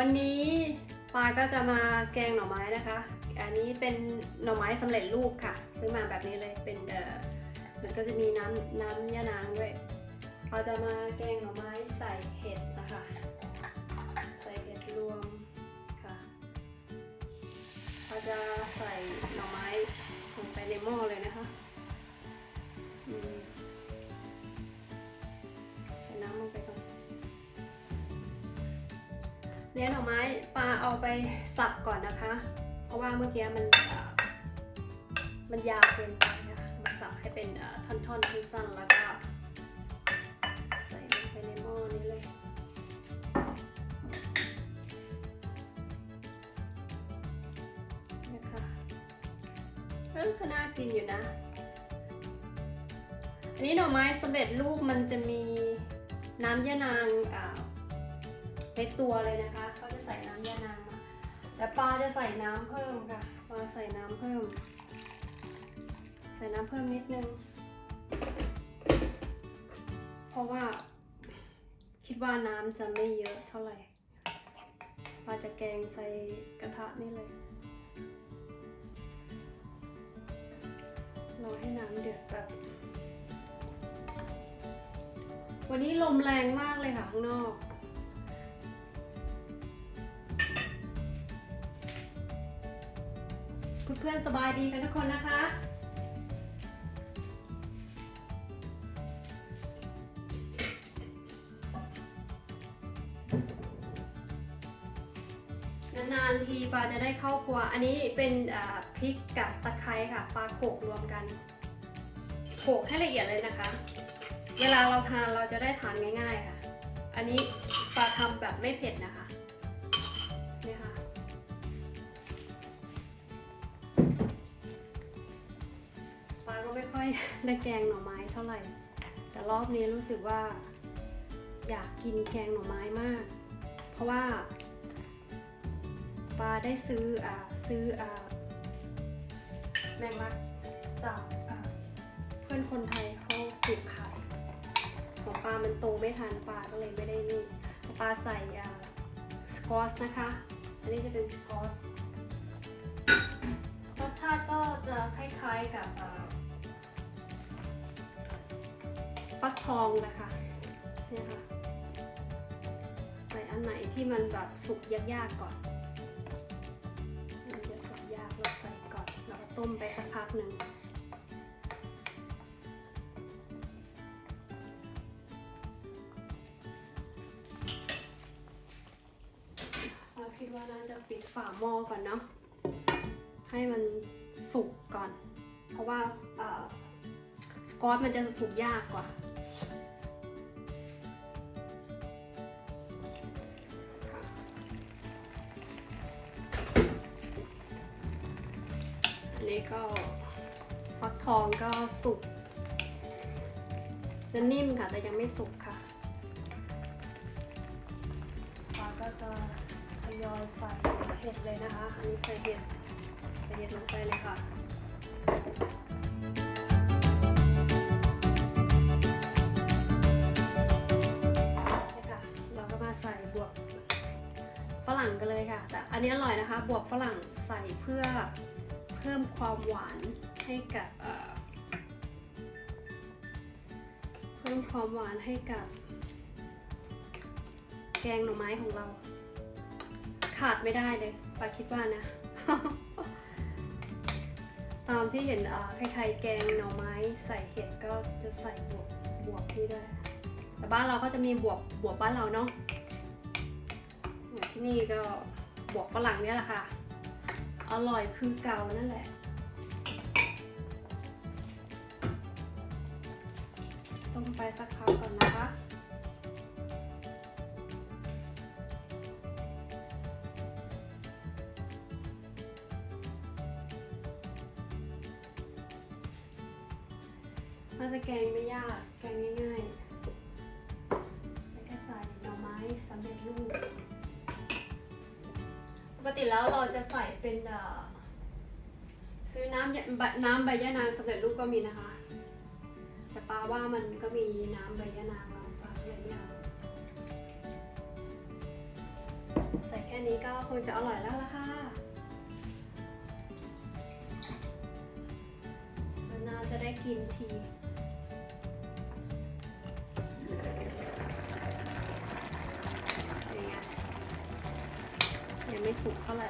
วันนี้ปาก็จะมาแกงหน่อไม้นะคะ อันนี้เป็นหน่อไม้สำเร็จรูปค่ะ ซื้อมาแบบนี้เลย เป็นเอ่อมันก็จะมีน้ำน้ำยะนางด้วยปาจะมาแกงหน่อไม้ใส่เห็ดนะคะ ใส่เห็ดรวมค่ะปาจะใส่หน่อไม้ลงไปในหม้อเลยนะคะอืม เนื้อหน่อไม้ปลาเอาไปสับก่อนนะคะ เพราะว่าเมื่อกี้มันมันยาวเกินไปนะคะมาสับให้เป็นเอ่อท่อนๆสั้นๆแล้วก็ใส่ลงไปในหม้อนี้เลยนะคะเออก็น่ากินอยู่นะอันนี้หน่อไม้สำเร็จรูปมันจะมีน้ำยะนางในตัวเลยนะคะ แต่ปลาจะใส่น้ำเพิ่มค่ะ ปลาใส่น้ำเพิ่ม ใส่น้ำเพิ่มนิดนึง เพราะว่า คิดว่าน้ำจะไม่เยอะเท่าไหร่ ปลาจะแกงใส่กระทะนี่เลยรอให้น้ำเดือดแบบ วันนี้ลมแรงมากเลยค่ะข้างนอก พื่อนๆสบายดีกันทุกคนนะคะ นานๆทีปลาจะได้เข้าครัว อันนี้เป็นพริกกับตะไคร้ค่ะปลาโขกรวมกันโขกให้ละเอียดเลยนะคะ เวลาเราทานเราจะได้ทานง่ายๆค่ะ อันนี้ปลาทำแบบไม่เผ็ดนะคะ ค่อยได้แกงหน่อไม้เท่าไหร่ แต่รอบนี้รู้สึกว่า อยากกินแกงหน่อไม้มาก เพราะว่าปลาได้ซื้ออ่าซื้ออ่าแมงลักจากเพื่อนคนไทยเขาปลูกขายของปลามันโตไม่ทันปลาก็เลยไม่ได้นี่ปลาใส่สกอสนะคะ อันนี้จะเป็นสกอสรสชาติก็จะคล้ายๆกับ ฟักทองนะคะเนี่ยค่ะใส่อันไหนที่มันแบบสุกยากๆก่อนมันจะสุกยากเราใส่ก่อนแล้วก็ต้มไปสักพักหนึ่งเราคิดว่าน่าจะปิดฝาหม้อก่อนเนาะให้มันสุกก่อน เพราะว่าสกอตมันจะสุกยากกว่า ฟักทองก็สุก จะนิ่มค่ะ แต่ยังไม่สุกค่ะปลาก็จะทยอยใส่เห็ดเลยนะคะ อันนี้ใส่เห็ดใส่เห็ดลงไปเลยค่ะนี่ค่ะเราก็มาใส่บวบฝรั่งกันเลยค่ะ แต่อันนี้อร่อยนะคะ บวบฝรั่งใส่เพื่อ พิ่มความหวานให้กับเพิ่มความหวานให้กับ แกงหน่อไม้ของเรา ขาดไม่ได้เลยปาคิดว่านะ ตามที่เห็นอ่าใครๆแกงหน่อไม้ใส่เห็ดก็จะใส่บวบบวบนี่ด้วยแต่บ้านเราก็จะมีบวบบวบบ้านเราเนาะที่นี่ก็บวบฝรั่งเนี่ยแหละค่ะ อร่อยคือเก่านั่นแหละ ต้มไปสักพักก่อนนะคะน่าจะแกงไม่ยาก แกงง่ายๆ แล้วก็ใส่หน่อไม้สำเร็จรูป ปกติแล้วเราจะใส่เป็นซื้อน้ำน้ำใบยะนางสำเร็จรูปก็มีนะคะ แต่ปาว่ามันก็มีน้ำใบยะนางแล้วปาเลย่เอาใส่แค่นี้ก็คงจะอร่อยแล้วล่ะค่ะนาจะได้กินที ยังไม่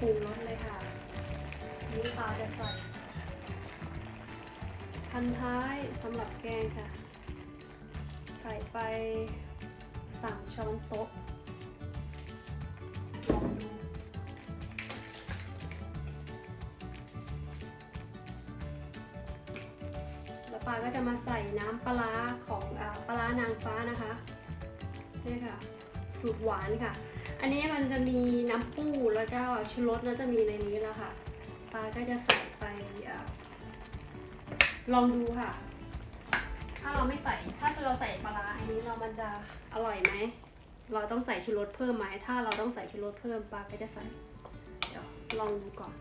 ปรุงรสเลยค่ะ นี่ปลาจะใส่พันท้ายสำหรับแกงค่ะ ใส่ไปสามช้อนโต๊ะลองดูแล้วปลาก็จะมาใส่น้ำปลาของอปลานางฟ้านะคะนี่ค่ะ สูตรหวานค่ะ อันนี้มันจะมีน้ำปูแล้วก็ชูรสแล้วจะมีในนี้แล้วค่ะปลาก็จะใส่ไปอลองดูค่ะ ถ้าเราไม่ใส่ถ้าเราใส่ปลาอันนี้เรามันจะอร่อยไหมเราต้องใส่ชูรสเพิ่มไหมถ้าเราต้องใส่ชูรสเพิ่มปลาก็จะใส่เดี๋ยวลองดูก่อน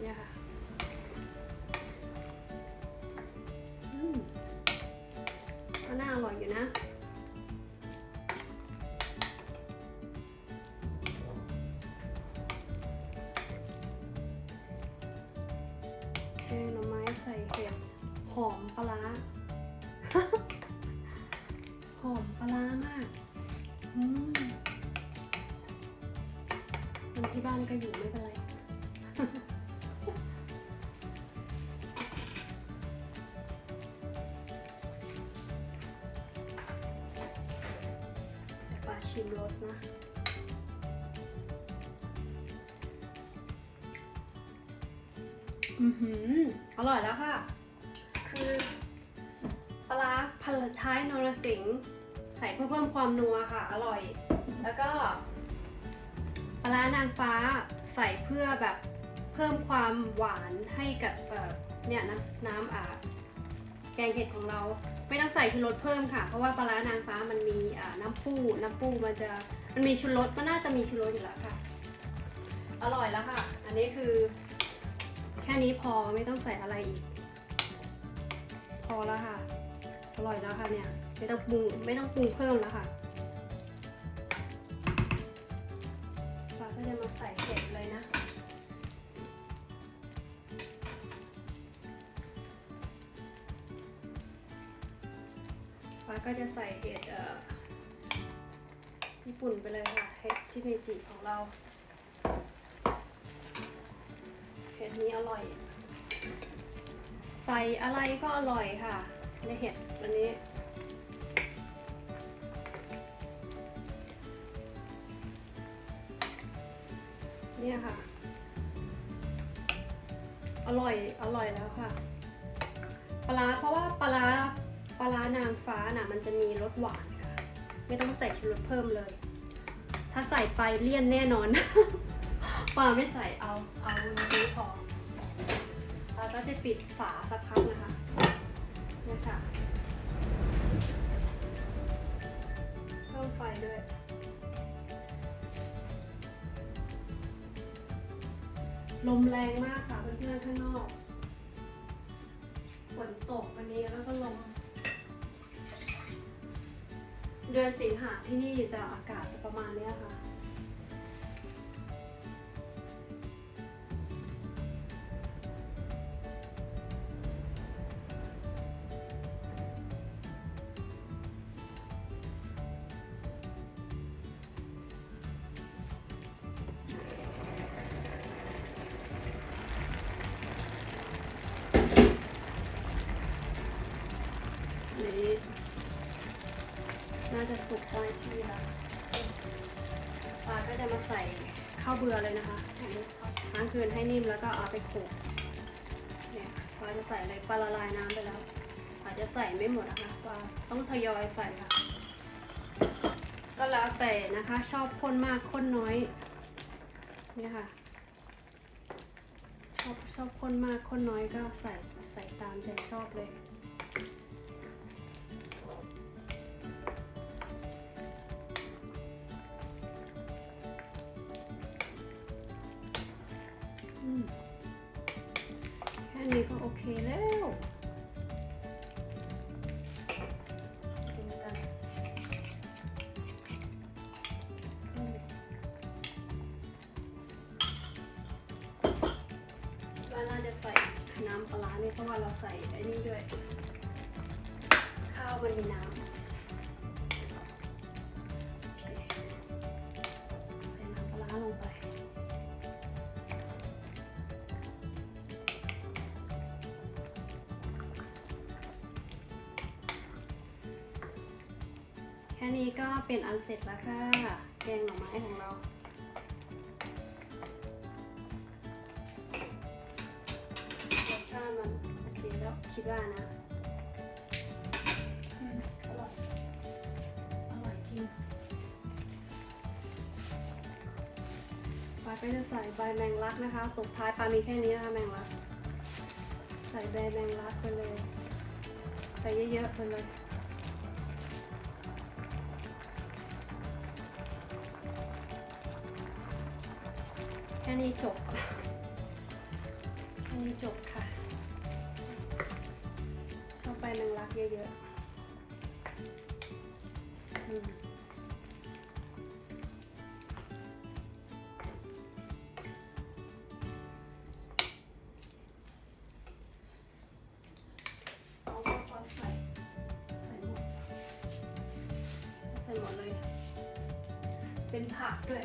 เนี่ยค่ะก็น่าอร่อยอยู่นะ อมปลาร้าหอมปลาร้ามากคนที่บ้านก็อยู่ไม่เป็นไรปลาชิมรสนะอือหือ อร่อยแล้วค่ะ ท้ายนรสิงห์ใส่เพื่อเพิ่มความนัวค่ะ อร่อย แล้วก็ปลานางฟ้าใส่เพื่อแบบเพิ่มความหวานให้กับเอ่อเนี่ยน้ำน้ำอ่าแกงเห็ดของเราไม่ต้องใส่ชูรสเพิ่มค่ะ เพราะว่าปลานางฟ้ามันมีน้ำปูน้ำปูมันจะมันมีชูรสมันน่าจะมีชูรสอยู่แล้วค่ะ อร่อยแล้วค่ะ อันนี้คือ แค่นี้พอไม่ต้องใส่อะไรอีก พอแล้วค่ะ อร่อยแล้วค่ะเนี่ยไม่ต้องปรุงไม่ต้องปรุงเพิ่มแล้วค่ะปลาก็จะมาใส่เห็ดเลยนะปลาก็จะใส่เห็ดญี่ปุ่นไปเลยค่ะเห็ดชิเมจิของเราเห็ดนี้อร่อย ใส่อะไรก็อร่อยค่ะ ในเห็ดวันนี้ เนี่ยค่ะ อร่อย อร่อยแล้วค่ะ ปลา เพราะว่าปลา ปลาร้านางฟ้าน่ะ มันจะมีรสหวานค่ะ ไม่ต้องใส่ชูรสเพิ่มเลย ถ้าใส่ไปเลี่ยนแน่นอนปลาไม่ใส่เอา เอานี้พอปลาก็จะปิดฝาสักพักนะคะ เนี่ยค่ะเพิ่มไฟด้วยลมแรงมากค่ะเพื่อนๆข้างนอกฝนตกวันนี้แล้วก็ลม เดือนสิงหาที่นี่จะอากาศจะประมาณนี้ค่ะ จะสุกได้ที่แล้วปลาก็จะมาใส่ข้าวเบื่อเลยนะคะอันนี้ค้างคืนให้นิ่มแล้วก็เอาไปโขลกเนี่ยปลาจะใส่อะไรปลาละลายน้ำไปแล้วอาจจะใส่ไม่หมดนะคะปลาต้องทยอยใส่ค่ะก็แล้วแต่นะคะ ชอบข้นมากข้นน้อยเนี่ยค่ะชอบชอบข้นมากข้นน้อยก็ใส่ใส่ตามใจชอบเลย ก็โอเคแล้วกินกันอืมแล้วน่าจะใส่น้ำปลาร้าเนี่ยเพราะว่าเราใส่ไอ้นี่ด้วย ข้าวมันมีน้ำ เป็นอันเสร็จแล้วค่ะ แกงหน่อไม้ของเรารสชาติมันโอเคแล้วคิดว่านะอืมอร่อย อร่อยจริงปลาก็จะใส่ใบแมงลักนะคะตบท้ายปลามีแค่นี้นะคะแมงลัก ใส่ใบแมงลักไปเลย ใส่เยอะๆไปเลย ค่นี้จบแค่นี้จบค่ะ ชอบใบแมงลักเยอะๆอืมเอาก็พอใส่ใส่หมดใส่หมดเลย เป็นผักด้วย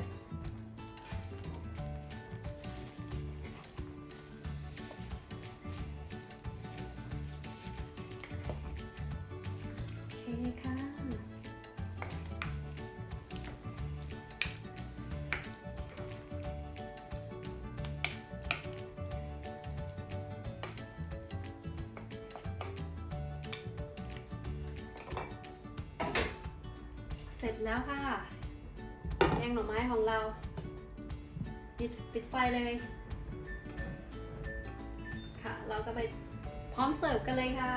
สร็จแล้วค่ะ แกงหน่อไม้ของเรา ปิดปิดไฟเลย ค่ะ เราก็ไปพร้อมเสิร์ฟกันเลยค่ะ